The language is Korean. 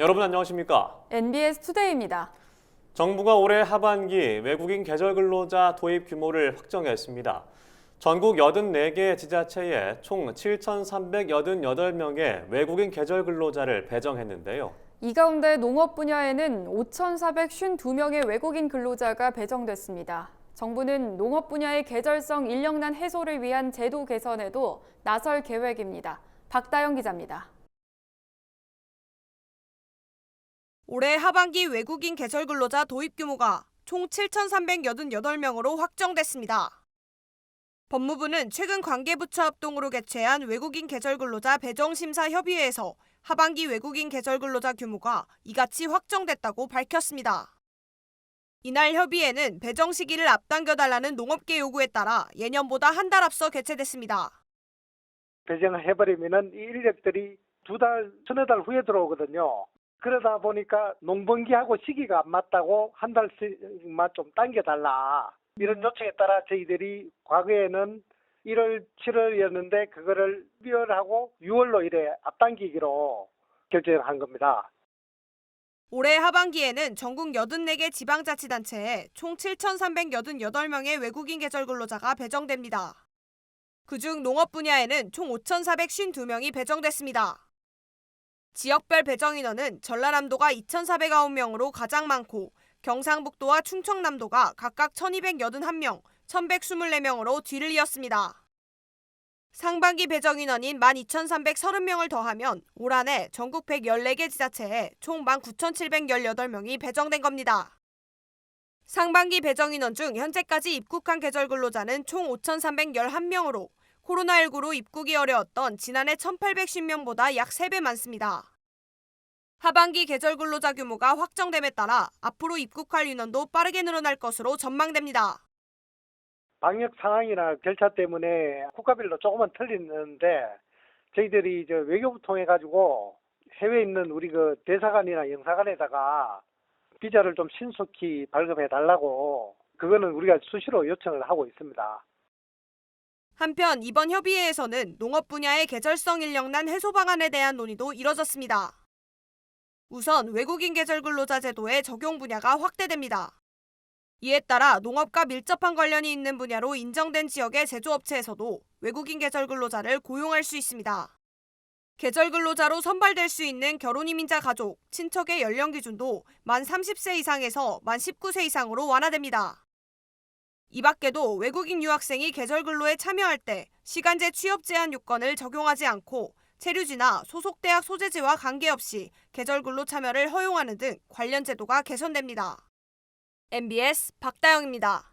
여러분 안녕하십니까? NBS 투데이입니다. 정부가 올해 하반기 외국인 계절 근로자 도입 규모를 확정했습니다. 전국 84개 지자체에 총 7,388명의 외국인 계절 근로자를 배정했는데요. 이 가운데 농업 분야에는 5,452명의 외국인 근로자가 배정됐습니다. 정부는 농업 분야의 계절성 인력난 해소를 위한 제도 개선에도 나설 계획입니다. 박다영 기자입니다. 올해 하반기 외국인 계절 근로자 도입 규모가 총 7,388명으로 확정됐습니다. 법무부는 최근 관계부처 합동으로 개최한 외국인 계절 근로자 배정 심사 협의회에서 하반기 외국인 계절 근로자 규모가 이같이 확정됐다고 밝혔습니다. 이날 협의회는 배정 시기를 앞당겨 달라는 농업계 요구에 따라 예년보다 한 달 앞서 개최됐습니다. 배정을 해버리면은 이 인력들이 두 달, 서너 달 후에 들어오거든요. 그러다 보니까 농번기하고 시기가 안 맞다고 한 달씩만 좀 당겨달라. 이런 요청에 따라 저희들이 과거에는 1월, 7월이었는데 그거를 12월하고 6월로 이래 앞당기기로 결정한 겁니다. 올해 하반기에는 전국 84개 지방자치단체에 총 7,388명의 외국인 계절 근로자가 배정됩니다. 그중 농업 분야에는 총 5,452명이 배정됐습니다. 지역별 배정 인원은 전라남도가 2,409명으로 가장 많고 경상북도와 충청남도가 각각 1,281명, 1,124명으로 뒤를 이었습니다. 상반기 배정 인원인 12,330명을 더하면 올 한해 전국 114개 지자체에 총 19,718명이 배정된 겁니다. 상반기 배정 인원 중 현재까지 입국한 계절 근로자는 총 5,311명으로 코로나19로 입국이 어려웠던 지난해 1,810명보다 약 3배 많습니다. 하반기 계절 근로자 규모가 확정됨에 따라 앞으로 입국할 인원도 빠르게 늘어날 것으로 전망됩니다. 방역 상황이나 절차 때문에 국가별로 조금은 틀리는데 저희들이 이제 외교부 통해 가지고 해외에 있는 우리 그 대사관이나 영사관에다가 비자를 좀 신속히 발급해 달라고 그거는 우리가 수시로 요청을 하고 있습니다. 한편 이번 협의회에서는 농업 분야의 계절성 인력난 해소 방안에 대한 논의도 이뤄졌습니다. 우선 외국인 계절 근로자 제도의 적용 분야가 확대됩니다. 이에 따라 농업과 밀접한 관련이 있는 분야로 인정된 지역의 제조업체에서도 외국인 계절 근로자를 고용할 수 있습니다. 계절 근로자로 선발될 수 있는 결혼 이민자 가족, 친척의 연령 기준도 만 30세 이상에서 만 19세 이상으로 완화됩니다. 이 밖에도 외국인 유학생이 계절 근로에 참여할 때 시간제 취업 제한 요건을 적용하지 않고 체류지나 소속 대학 소재지와 관계없이 계절 근로 참여를 허용하는 등 관련 제도가 개선됩니다. MBS 박다영입니다.